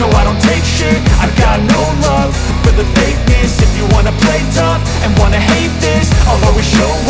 no I don't take shit. I've got no love for the fakeness. If you wanna play tough and wanna hate this I'll always show up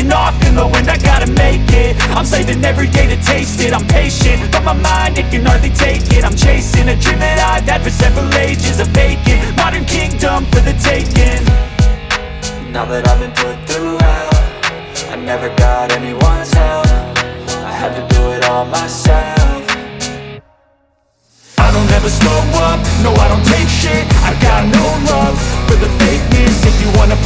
off in the wind I gotta make it, I'm saving every day to taste it. I'm patient, but my mind, it can hardly take it. I'm chasing a dream that I've had for several ages A vacant, modern kingdom for the taking. Now that I've been put through hell I never got anyone's help. I had to do it all myself. I don't ever slow up, no I don't take shit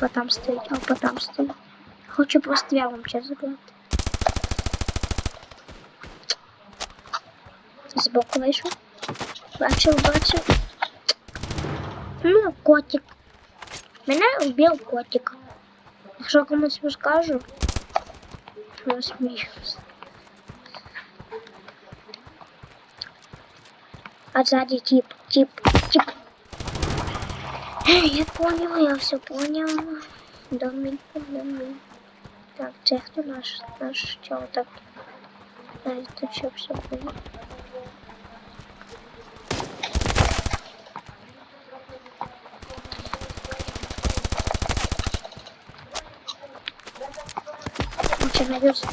Опа там стоїть, опа там стоїть. Хочу пострілом ще забрати. Збоку вийшов. Бачив, бачив. Ну, котик. Мене вбив котик. Якщо комусь розкажу, розсміюсь. А сзади тип, тип, тип. Я поняла, я все поняла. Домик, домик. Так, це хто наш? Наш чого так? Навіть тут що все було. Лучше найдется.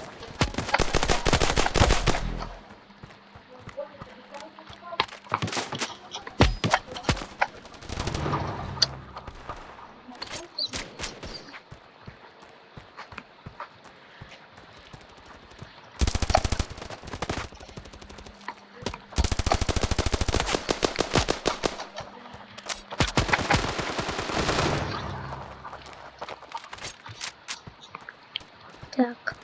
Так.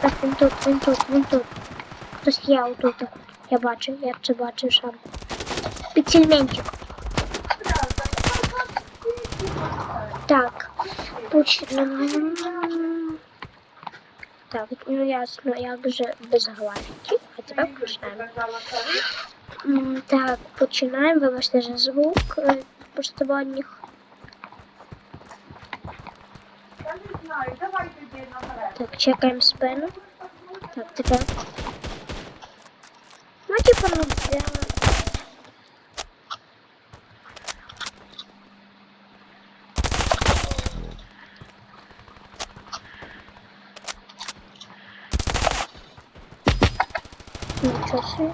Так, він тут, він тут, він тут. Хтось є отут. Я бачу, я це бачу сам. Підсільменчик. Так, почнемо. Так, ну ясно, як же без графіки. А тепер включаємо. Так, починаємо. Вибачте за звук посторонніх. Я не знаю, наперед. Так, чекаємо спину. Так, тепер. Ну, типа, ну, собі.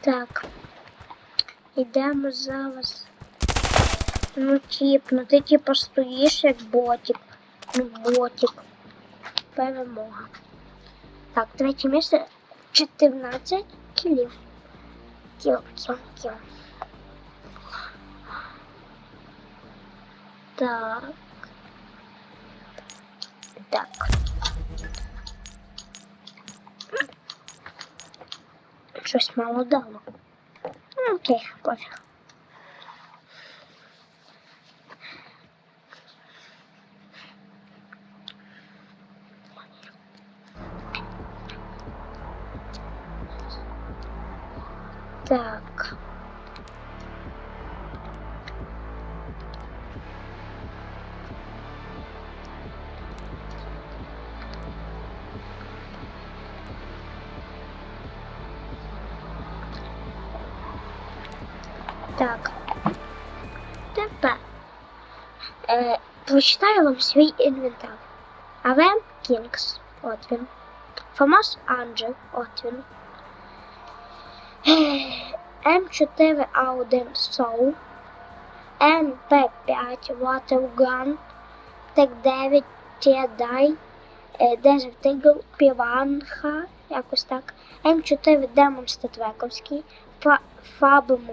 Так. Ідемо зараз. Ну, тип, ну ти типа стоїш як ботик. Ну, ботик. Перемога. Так, третє місце 14 кілів. Кіл, кіл, кіл. Так. Так. Щось мало дало. Ну, Окей, пофіг. Так. Е, прочитаю вам свій інвентар. Авем Кінгс, от він. Фомас Анджел, от він. М4 А1 Соу, МП5 Watergun, Тек-9 Тіадай, Desert Eagle, Піванха, якось так, М4 Демон Статвековський, Фабм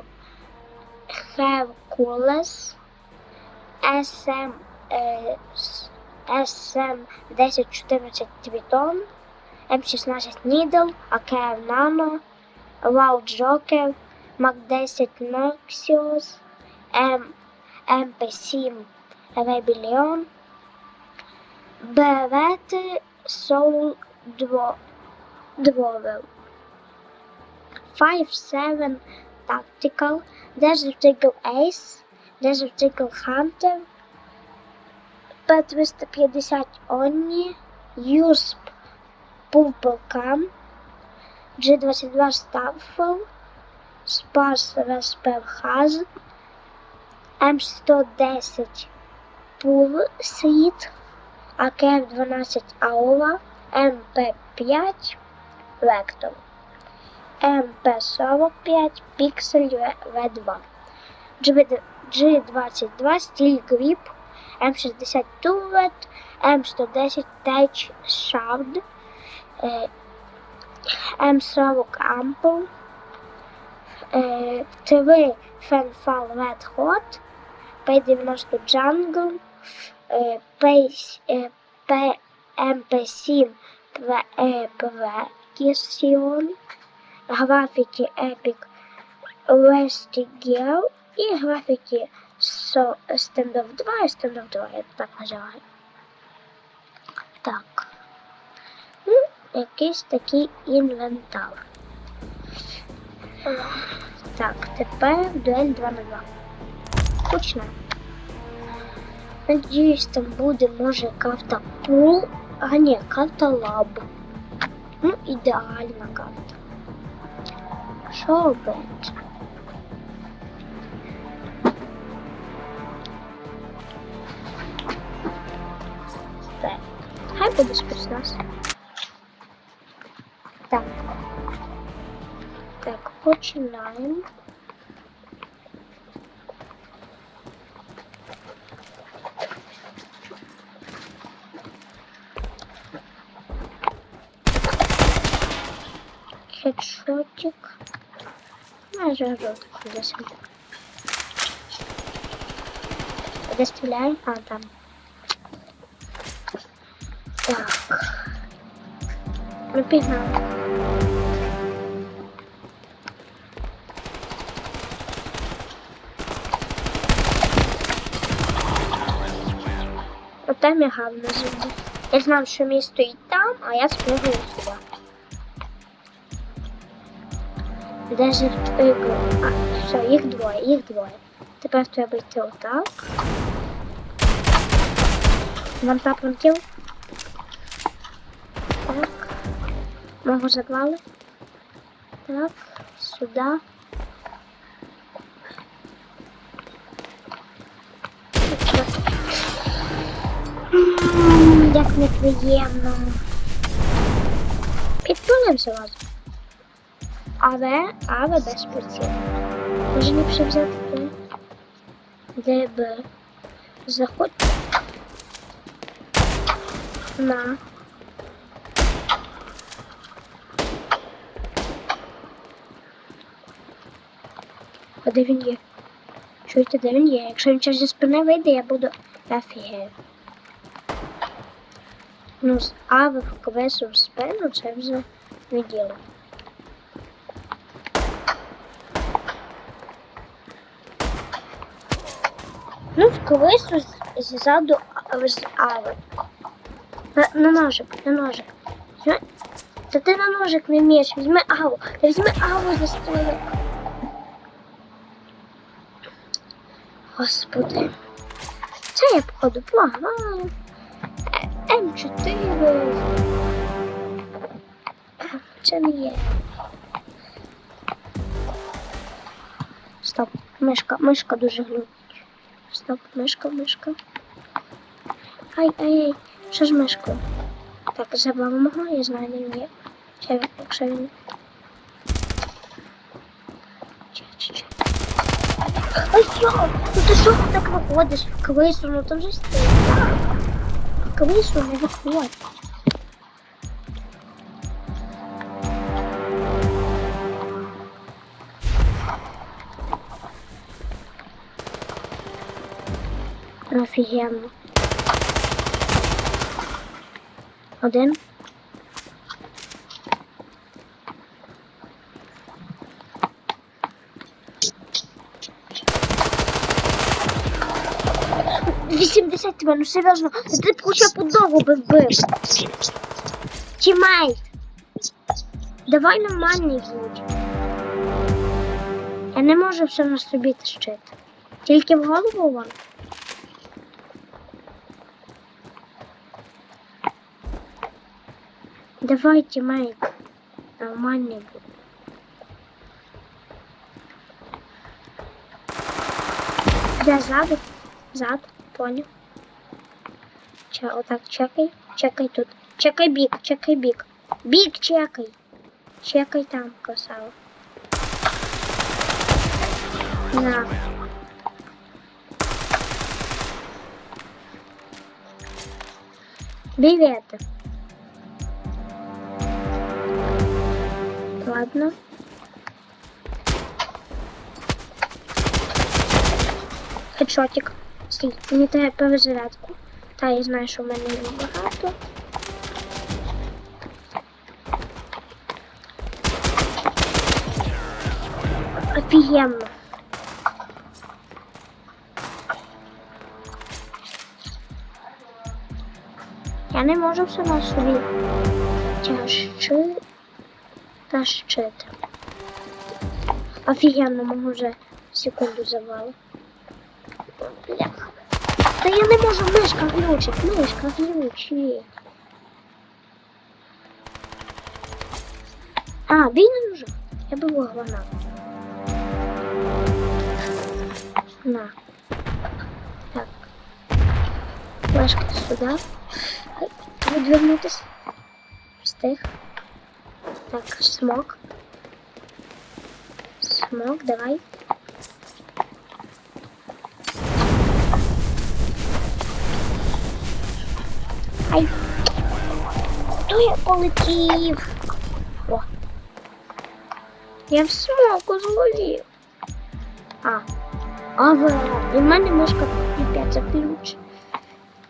Hercules, SM, е, с- SM 1014 Triton, М16 Needle, AKR Nano, Wow Joker, Mac 10 Noxious, M, MP7 Rebellion, Берети Soul Dro- Drover, 5-7 Tactical, Desert Eagle Ace, Desert Eagle Hunter, P350 Oni, USP Purple Cam, G22 Starfall, Spars Vesper Haz, М110 Pur Світ, АКФ-12 Aura, МП5 Vector, МП45 Pixel V2, G22 Steel Grip, М60 Turret, М110 Tech Shard, е, М40 Ample, е, 3 Fenfal Red Hot, P90 Jungle, е, P- е, P- MP7 е, Precision, графіки Epic Rusty Gear і графіки So- Standoff 2 і Standoff 2, я так називаю. Так. Ну, якийсь такий інвентар. Так, тепер дуель 2 на 2. Почнемо. Надіюсь, там буде, може, карта пул. А ні, карта лаб. Ну, ідеальна карта. Що робити? Хай буде спецназ. Так. Так, починаємо. Хедшотик. Майже жовтик десь. Де стріляємо? А, там. Так. Ну, пігнали. От там я гарно зайду. Я знав, що мій стоїть там, а я спригаю сюди. Desert Eagle. А, все, їх двоє, їх двоє. Тепер треба йти отак. Вам так летів? Мого заклали. Так, сюди. Як неприємно. Підтулимося вас. Але, але без приціл. Може ліпше взяти те, де б заходь на де він є? Чуєте, де він є? Якщо він через спини вийде, я буду офігею. Ну, з ави в квесу в спину це вже не діло. Ну, в квесу ззаду з ави. На, на ножик, на ножик. Та ти на ножик не вмієш, візьми аву. Та візьми аву за столик. Господи. Це я походу плагаю. М4. Це не є. Стоп, мишка, мишка дуже глючить. Стоп, мишка, мишка. Ай, ай, ай, що з мишкою? Так, забавимо я знаю, він є. Якщо він. Ай, йо! Ну ти що ти так виходиш в квису? Ну там же стоїть. В квису не виходь. Офігенно. Один. Тебе, ну серйозно, ти б хоча б одного би вбив. Давай нормальний будь. Я не можу все на собі. Тільки в голову вам. Давай, тімейт. Нормальний будь. Я ззаду. Зад, понял. Че, отак чекай. Чекай тут. Чекай бік, чекай бік. Бік чекай. Чекай там, красава. На. Привет. Ладно. Хедшотик. Стій, мені треба перезарядку. Та я знаю, що в мене є багато. Офігенно. Я не можу все на собі тяжчи тащити. Офігенно, можу вже секунду завали. Та я не можу мишка глючить, мишка глючить. А, бій не. Я би могла на. На. Так. Флешка сюди. Відвернутися. Встиг. Так, смок. Смок, давай. Ай. Хто я полетів? О. Я в смоку зловів. А. Ава. І в мене мишка піпець ключ.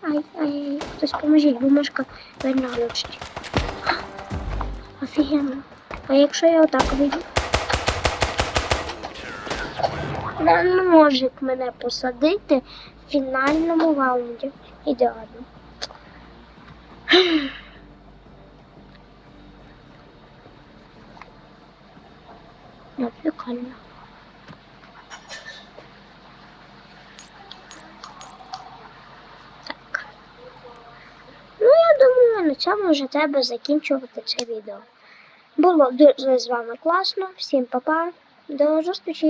Ай, ай, ай. Хтось поможіть, бо мишка верно глючить. Офігенно. А якщо я отак вийду? На ножик мене посадити в фінальному раунді. Ідеально. Ну, прикольно. Так. Ну, я думаю, на цьому вже треба закінчувати це відео. Було дуже з вами класно. Всім па-па. До зустрічі!